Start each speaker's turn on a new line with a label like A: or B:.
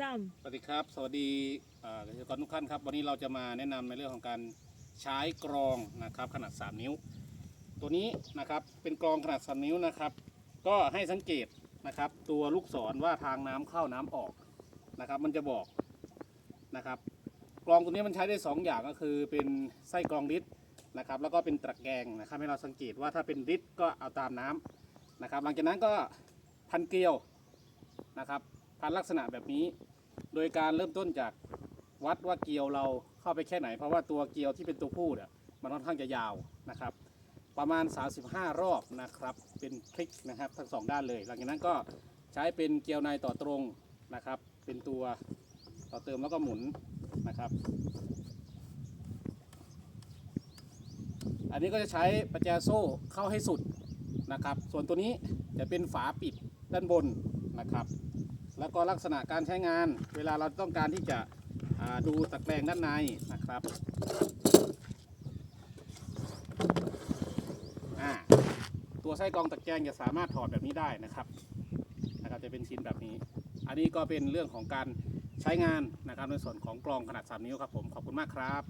A: สาม
B: สวัสดีครับ สวัสดีเกษตรกรทุกท่านครับ วันนี้เราจะมาแนะนำในเรื่องของการใช้กรองนะครับขนาด 3 นิ้ว ตัวนี้นะครับเป็นกรองขนาด 3 นิ้วนะครับ ก็ให้สังเกตนะครับ ตัวลูกศรว่าทางน้ำเข้าน้ำออกนะครับ มันจะบอกนะครับกรองตัวนี้มันใช้ได้ 2 อย่างก็คือเป็นไส้กรองลิตรนะครับ แล้วก็เป็นตะแกรงนะครับให้เราสังเกตว่าถ้าเป็นลิตรก็เอาตามน้ำนะครับ หลังจากนั้นก็พันเกลียวนะครับ พันลักษณะแบบนี้ โดยการเริ่มต้นจากวัดว่าเกลียวเราเข้าไปแค่ไหน เพราะว่าตัวเกลียวที่เป็นตัวผู้เนี่ยมันค่อนข้างจะยาวนะครับ ประมาณ 35 รอบนะครับ เป็นคลิกนะครับทั้งสองด้านเลย หลังจากนั้นก็ใช้เป็นเกลียวในต่อตรงนะครับ เป็นตัวต่อเติมแล้วก็หมุนนะครับ อันนี้ก็จะใช้ประแจโซ่เข้าให้สุดนะครับ ส่วนตัวนี้จะเป็นฝาปิดด้านบนนะครับ แล้วก็ลักษณะการใช้งาน เวลาเราต้องการที่จะดูตะแกรงด้านในนะครับตัวไส้กรองตะแกรงจะสามารถถอดแบบนี้ได้นะครับนะครับจะเป็นชิ้นแบบนี้ อันนี้ก็เป็นเรื่องของการใช้งานนะครับในส่วนของกรองขนาด 3 นิ้วครับผมขอบคุณมากครับ